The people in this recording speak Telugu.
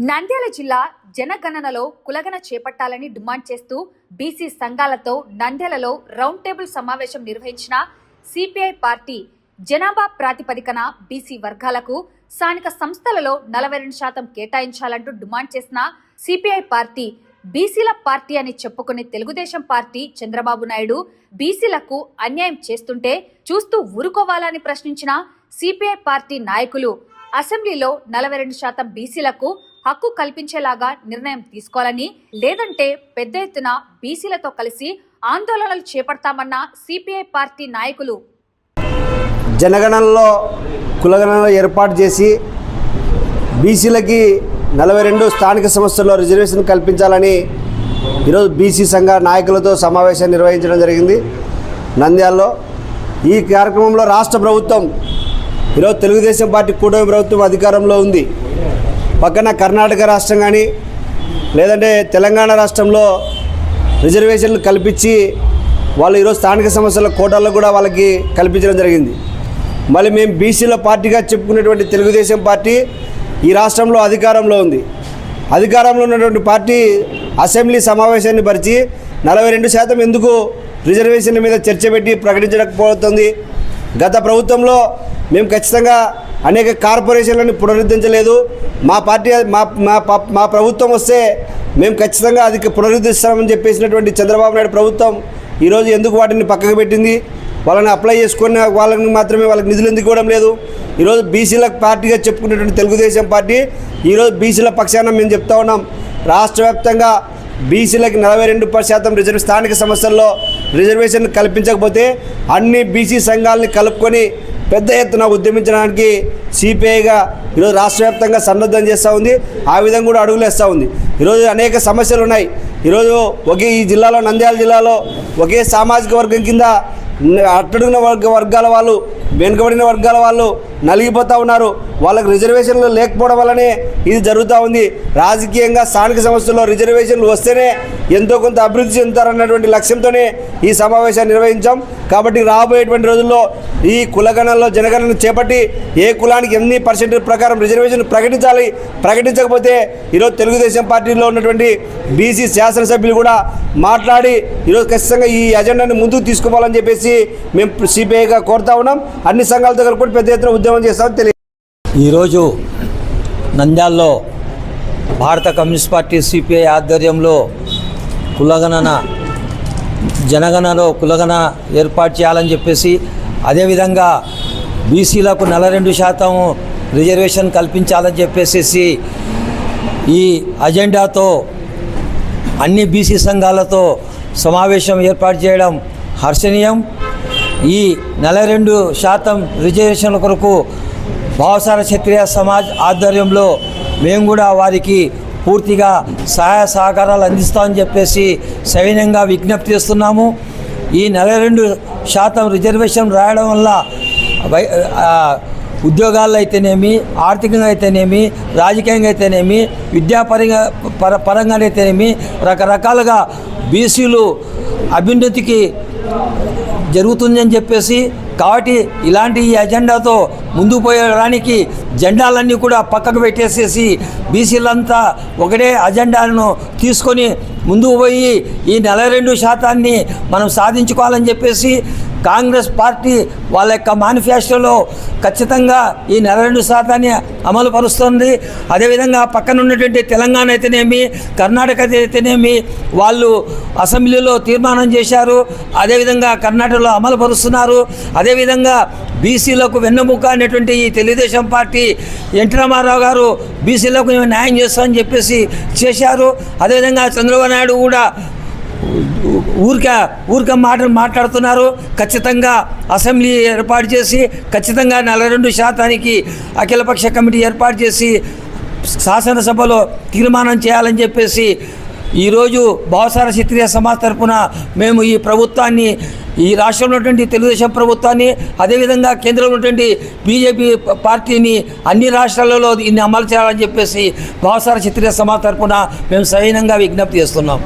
నంద్యాల జిల్లా జనగణనలో కులగన చేపట్టాలని డిమాండ్ చేస్తూ బీసీ సంఘాలతో నంద్యాలలో రౌండ్ టేబుల్ సమావేశం నిర్వహించిన సిపిఐ పార్టీ జనాభా ప్రాతిపదికన బీసీ వర్గాలకు స్థానిక సంస్థలలో నలభై రెండు శాతం కేటాయించాలంటూ డిమాండ్ చేసిన సిపిఐ పార్టీ బీసీల పార్టీ అని చెప్పుకునే తెలుగుదేశం పార్టీ చంద్రబాబు నాయుడు బీసీలకు అన్యాయం చేస్తుంటే చూస్తూ ఊరుకోవాలని ప్రశ్నించిన సిపిఐ పార్టీ నాయకులు అసెంబ్లీలో నలభై రెండు శాతం బీసీలకు హక్కు కల్పించేలాగా నిర్ణయం తీసుకోవాలని లేదంటే పెద్ద ఎత్తున బీసీలతో కలిసి ఆందోళనలు చేపడతామన్న సిపిఐ పార్టీ నాయకులు. జనగణనలో కులగణనలు ఏర్పాటు చేసి బీసీలకి నలభై రెండు స్థానిక సంస్థల్లో రిజర్వేషన్ కల్పించాలని ఈరోజు బీసీ సంఘ నాయకులతో సమావేశం నిర్వహించడం జరిగింది. నంద్యాలలో ఈ కార్యక్రమంలో రాష్ట్ర ప్రభుత్వం ఈరోజు తెలుగుదేశం పార్టీ కూటమి ప్రభుత్వం అధికారంలో ఉంది. పక్కన కర్ణాటక రాష్ట్రం కానీ లేదంటే తెలంగాణ రాష్ట్రంలో రిజర్వేషన్లు కల్పించి వాళ్ళు ఈరోజు స్థానిక సమస్యల కోటాల్లో కూడా వాళ్ళకి కల్పించడం జరిగింది. మళ్ళీ మేము బీసీల పార్టీగా చెప్పుకునేటువంటి తెలుగుదేశం పార్టీ ఈ రాష్ట్రంలో అధికారంలో ఉంది. అధికారంలో ఉన్నటువంటి పార్టీ అసెంబ్లీ సమావేశాన్ని పరిచి నలభై రెండు శాతం ఎందుకు రిజర్వేషన్ల మీద చర్చ పెట్టి ప్రకటించకపోతుంది? గత ప్రభుత్వంలో మేము ఖచ్చితంగా అనేక కార్పొరేషన్లను పునరుద్ధరించలేదు. మా పార్టీ మా మా మా ప్రభుత్వం వస్తే మేము ఖచ్చితంగా అది పునరుద్ధరిస్తామని చెప్పేసినటువంటి చంద్రబాబు నాయుడు ప్రభుత్వం ఈరోజు ఎందుకు వాటిని పక్కకు పెట్టింది? వాళ్ళని అప్లై చేసుకున్న వాళ్ళని మాత్రమే వాళ్ళకి నిధులు ఎందుకు ఇవ్వడం లేదు? ఈరోజు బీసీల పార్టీగా చెప్పుకునేటువంటి తెలుగుదేశం పార్టీ ఈరోజు బీసీల పక్షాన మేము చెప్తా ఉన్నాం. రాష్ట్ర వ్యాప్తంగా బీసీలకు నలభై రెండు శాతం రిజర్వ్ స్థానిక సంస్థల్లో రిజర్వేషన్ కల్పించకపోతే అన్ని బీసీ సంఘాలని కలుపుకొని పెద్ద ఎత్తున ఉద్యమించడానికి సిపిఐగా ఈరోజు రాష్ట్ర వ్యాప్తంగా సన్నద్ధం చేస్తూ ఉంది. ఆ విధంగా కూడా అడుగులేస్తూ ఉంది. ఈరోజు అనేక సమస్యలు ఉన్నాయి. ఈరోజు ఒకే ఈ జిల్లాలో నంద్యాల జిల్లాలో ఒకే సామాజిక వర్గం కింద అట్టడుగున వర్గ వర్గాల వాళ్ళు వెనుకబడిన వర్గాల వాళ్ళు నలిగిపోతూ ఉన్నారు. వాళ్ళకి రిజర్వేషన్లు లేకపోవడం వల్లనే ఇది జరుగుతూ ఉంది. రాజకీయంగా స్థానిక సంస్థల్లో రిజర్వేషన్లు వస్తేనే ఎంతో కొంత అభివృద్ధి చెందుతారన్నటువంటి లక్ష్యంతోనే ఈ సమావేశాన్ని నిర్వహించాం. కాబట్టి రాబోయేటువంటి రోజుల్లో ఈ కులగణనలో జనగణన చేపట్టి ఏ కులానికి ఎన్ని పర్సెంట్ ప్రకారం రిజర్వేషన్ ప్రకటించాలి ప్రకటించకపోతే ఈరోజు తెలుగుదేశం పార్టీలో ఉన్నటువంటి బీసీ శాసనసభ్యులు కూడా మాట్లాడి ఈరోజు ఖచ్చితంగా ఈ అజెండాని ముందుకు తీసుకోవాలని చెప్పేసి మేము సిపిఐగా కోరుతా ఉన్నాం. అన్ని సంఘాలతో కూడా పెద్ద ఎత్తున ఉద్యమం చేస్తామని తెలియ ఈరోజు నంద్యాల్లో భారత కమ్యూనిస్ట్ పార్టీ సిపిఐ ఆధ్వర్యంలో కులగణన జనగణలో కులగణ ఏర్పాటు చేయాలని చెప్పేసి అదేవిధంగా బీసీలకు నలభై రెండు శాతం రిజర్వేషన్ కల్పించాలని చెప్పేసి ఈ అజెండాతో అన్ని బీసీ సంఘాలతో సమావేశం ఏర్పాటు చేయడం హర్షణీయం. ఈ నలభై రెండు శాతం రిజర్వేషన్ల కొరకు భావసార క్షత్రియ సమాజ్ ఆధ్వర్యంలో మేము కూడా వారికి పూర్తిగా సహాయ సహకారాలు అందిస్తామని చెప్పేసి సవినంగా విజ్ఞప్తి చేస్తున్నాము. ఈ నలభై రెండు శాతం రిజర్వేషన్ రాయడం వల్ల వై ఉద్యోగాల్లో అయితేనేమి ఆర్థికంగా అయితేనేమి రాజకీయంగా అయితేనేమి విద్యాపరంగా పర పరంగానైతేనేమి రకరకాలుగా బీసీలు అభ్యున్నతికి జరుగుతుందని చెప్పేసి కాబట్టి ఇలాంటి ఈ అజెండాతో ముందుకు పోయడానికి జెండాలన్నీ కూడా పక్కకు పెట్టేసేసి బీసీలంతా ఒకటే అజెండాను తీసుకొని ముందుకు పోయి ఈ నలభై రెండు శాతాన్ని మనం సాధించుకోవాలని చెప్పేసి కాంగ్రెస్ పార్టీ వాళ్ళ యొక్క మేనిఫెస్టోలో ఖచ్చితంగా ఈ నెల రెండు శాతాన్ని అమలు పరుస్తుంది అదేవిధంగా పక్కన ఉన్నటువంటి తెలంగాణ అయితేనేమి కర్ణాటక అయితేనేమి వాళ్ళు అసెంబ్లీలో తీర్మానం చేశారు. అదేవిధంగా కర్ణాటకలో అమలు పరుస్తున్నారు అదేవిధంగా బీసీలకు వెన్నెముక అనేటువంటి ఈ తెలుగుదేశం పార్టీ ఎన్టీ రామారావు గారు బీసీలకు మేము న్యాయం చేస్తామని చెప్పేసి చేశారు. అదేవిధంగా చంద్రబాబు నాయుడు కూడా ఊరికే ఊరిక మాటలు మాట్లాడుతున్నారు. ఖచ్చితంగా అసెంబ్లీ ఏర్పాటు చేసి ఖచ్చితంగా నలభై రెండు శాతానికి అఖిలపక్ష కమిటీ ఏర్పాటు చేసి శాసనసభలో తీర్మానం చేయాలని చెప్పేసి ఈరోజు భావసార క్షత్రియ సమాజ్ తరఫున మేము ఈ ప్రభుత్వాన్ని ఈ రాష్ట్రంలో ఉన్నటువంటి తెలుగుదేశం ప్రభుత్వాన్ని అదేవిధంగా కేంద్రంలో ఉన్నటువంటి బీజేపీ పార్టీని అన్ని రాష్ట్రాలలో దీన్ని అమలు చేయాలని చెప్పేసి భావసార క్షత్రియ సమాజ్ తరఫున మేము సవినంగా విజ్ఞప్తి చేస్తున్నాం.